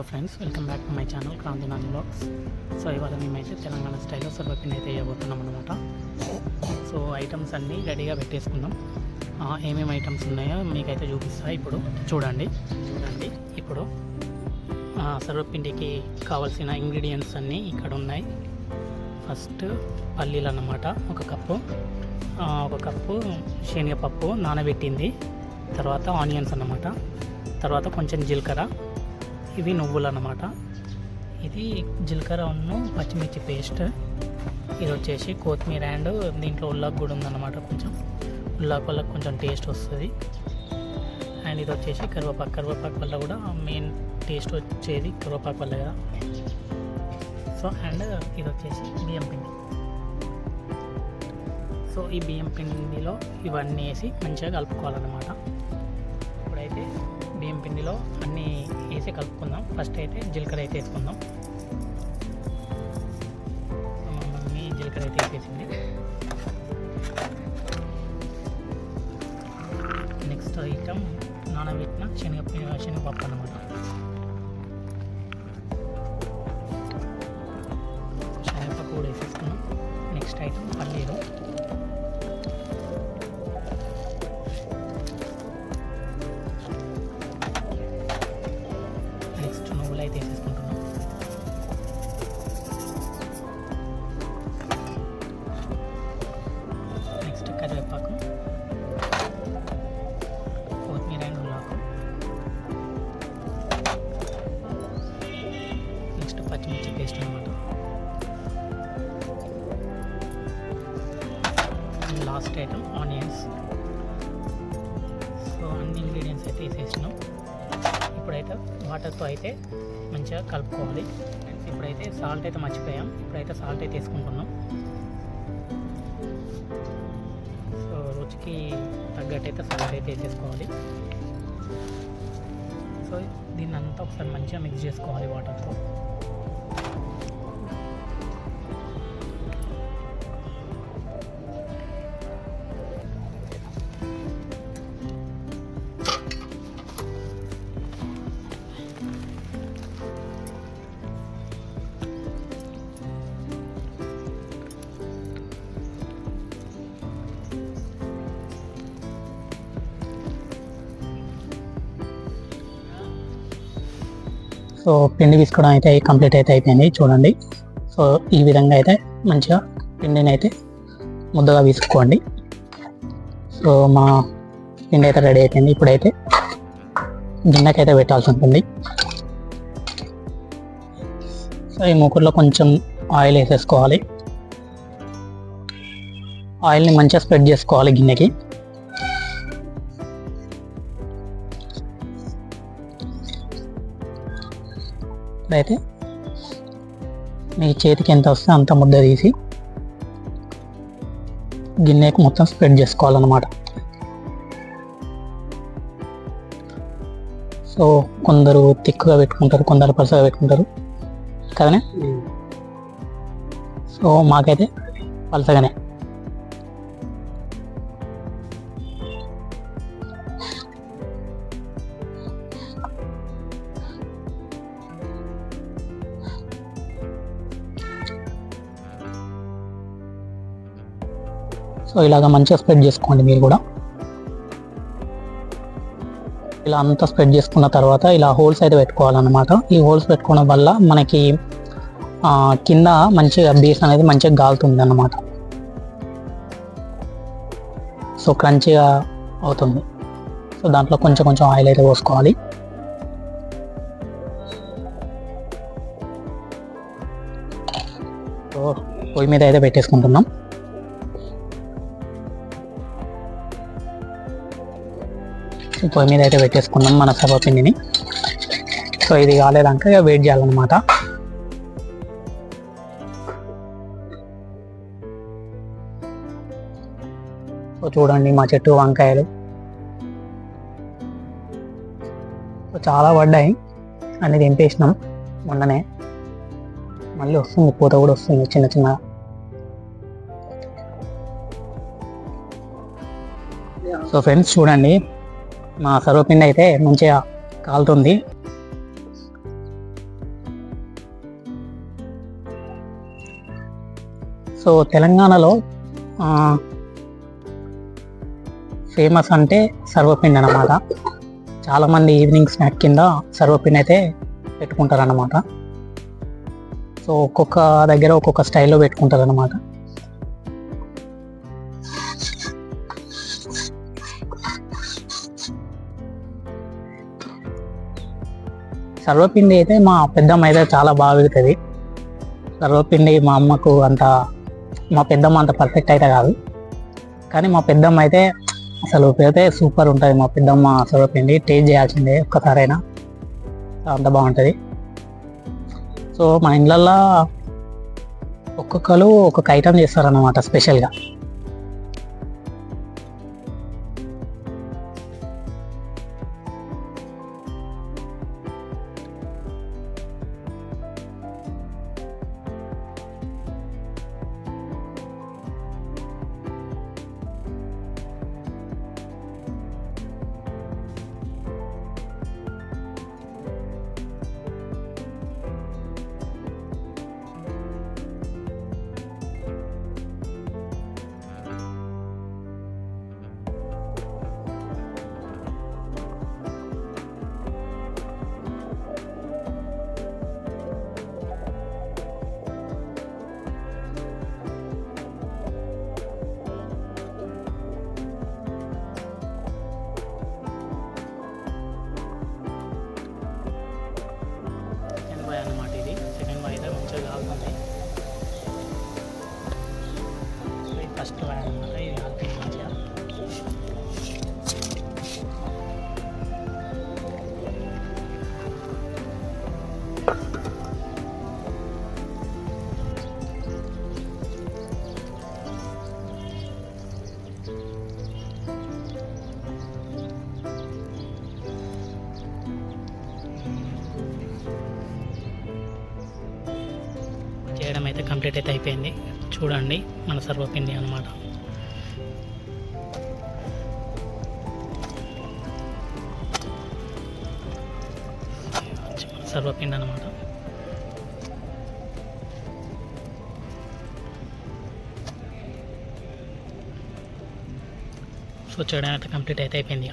Hello friends welcome back to my channel Kranthi Nani blogs. So ఇవాళ మేమైతే తెలంగాణ స్టైల్లో సర్వపిండి అయితే వేయబోతున్నాం అనమాట సో ఐటమ్స్ అన్నీ రెడీగా పెట్టేసుకున్నాం ఏమేమి ఐటమ్స్ ఉన్నాయో మీకైతే చూపిస్తా. ఇప్పుడు చూడండి. చూడండి. ఇప్పుడు సర్వపిండికి కావాల్సిన ఇంగ్రీడియంట్స్ అన్నీ ఇక్కడ ఉన్నాయి. ఫస్ట్ పల్లీలు అన్నమాట ఒక కప్పు. ఒక కప్పు శనగపప్పు నానబెట్టింది. తర్వాత ఆనియన్స్ అన్నమాట. తర్వాత కొంచెం జీలకర్ర. ఇవి నువ్వులు అన్నమాట ఇది జీలకర్ర ఉన్ను పచ్చిమిర్చి పేస్ట్. ఇది వచ్చేసి కొత్తిమీర అండ్ దీంట్లో ఉల్లాకు కూడా ఉందన్నమాట కొంచెం. ఉల్లాకు వల్ల కొంచెం టేస్ట్ వస్తుంది. అండ్ ఇది వచ్చేసి కరివేపాకు. కరివేపాకు వల్ల కూడా మెయిన్ టేస్ట్ వచ్చేది కరివేపాకు వల్ల కదా. సో అండ్ ఇది వచ్చేసి బియ్యం పిండి. సో ఈ బియ్యం పిండిలో ఇవన్నీ వేసి మంచిగా కలుపుకోవాలన్నమాట. ఇప్పుడైతే బియ్యం పిండిలో అన్నీ వేసి కలుపుకుందాం. ఫస్ట్ అయితే జీలకర్ర అయితే వేసుకుందాం. మమ్మీ జీలకర్ర అయితే వేసేసింది. నెక్స్ట్ ఐటమ్ నానబెట్టిన శనగ శనగపప్పు అనమాట శనగపప్పు కూడా వేసేసుకున్నాం నెక్స్ట్ ఐటమ్ పల్లీలు. First item onions. సో అన్ని ఇంగ్రీడియంట్స్ అయితే వేసేసినాం. ఇప్పుడైతే వాటర్తో అయితే మంచిగా కలుపుకోవాలి. ఇప్పుడైతే సాల్ట్ అయితే మర్చిపోయాం. ఇప్పుడైతే సాల్ట్ అయితే వేసుకుంటున్నాం. సో రుచికి తగ్గట్టు అయితే సాల్ట్ అయితే వేసేసుకోవాలి. సో దీన్ని అంతా ఒకసారి మంచిగా మిక్స్ చేసుకోవాలి వాటర్తో. సో పిండి తీసుకోవడం అయితే కంప్లీట్ అయితే అయిపోయింది చూడండి. సో ఈ విధంగా అయితే మంచిగా పిండిని అయితే ముద్దగా విసుకోండి సో మా పిండి అయితే రెడీ అయిపోయింది. ఇప్పుడైతే గిన్నెకైతే పెట్టాల్సి ఉంటుంది. సో ఈ మూకుడులో కొంచెం ఆయిల్ వేసేసుకోవాలి. ఆయిల్ని మంచిగా స్ప్రెడ్ చేసుకోవాలి గిన్నెకి. ఇప్పుడైతే మీ చేతికి ఎంత వస్తే అంత ముద్ద తీసి గిన్నెకు మొత్తం స్ప్రెడ్ చేసుకోవాలన్నమాట. సో కొందరు తిక్కుగా పెట్టుకుంటారు కొందరు పలుసగా పెట్టుకుంటారు. కదనే? సో మాకైతే పలసగానే. సో ఇలాగ మంచిగా స్ప్రెడ్ చేసుకోండి మీరు కూడా. ఇలా అంతా స్ప్రెడ్ చేసుకున్న తర్వాత ఇలా హోల్స్ అయితే పెట్టుకోవాలన్నమాట. ఈ హోల్స్ పెట్టుకోవడం వల్ల మనకి కింద మంచిగా బేస్ అనేది మంచిగా గాలుతుంది అన్నమాట సో క్రంచిగా అవుతుంది. సో దాంట్లో కొంచెం కొంచెం ఆయిల్ అయితే పోసుకోవాలి. సో పొయ్యి మీద అయితే పెట్టేసుకుంటున్నాం. పొయ్యి మీద అయితే పెట్టేసుకున్నాం మన సర్వపిండిని సో ఇది కాలేదాక ఇక వెయిట్ చేయాలన్నమాట. సో చూడండి మా చెట్టు వంకాయలు. సో చాలా పడ్డాయి. అన్ని తెంపేసినాం మొన్ననే. మళ్ళీ వస్తుంది పూత కూడా వస్తుంది చిన్న చిన్న. సో ఫ్రెండ్స్ చూడండి మా సర్వపిండి అయితే మంచిగా కాలుతుంది. సో తెలంగాణలో ఫేమస్ అంటే సర్వపిండి అన్నమాట. చాలామంది ఈవినింగ్ స్నాక్ కింద సర్వపిండి అయితే పెట్టుకుంటారనమాట సో ఒక్కొక్క దగ్గర ఒక్కొక్క స్టైల్లో పెట్టుకుంటారనమాట సర్వపిండి అయితే మా పెద్దమ్మ అయితే చాలా బాగా పెడుతుంది సర్వపిండి మా అమ్మకు అంత మా పెద్దమ్మ అంత పర్ఫెక్ట్ అయితే కాదు. కానీ మా పెద్దమ్మ అయితే అసలు పెడితే సూపర్ ఉంటుంది. మా పెద్దమ్మ సర్వపిండి టేస్ట్ చేయాల్సిందే ఒక్కసారైనా. అంత బాగుంటుంది. సో మా ఇండ్లల్లో ఒక్కొక్కరు ఒక్కొక్క ఐటమ్ చేస్తారన్నమాట స్పెషల్గా కంప్లీట్ అయితే అయిపోయింది. చూడండి మన సర్వపిండి అనమాట సర్వపిండి అనమాట సో చేయడం అయితే కంప్లీట్ అయితే అయిపోయింది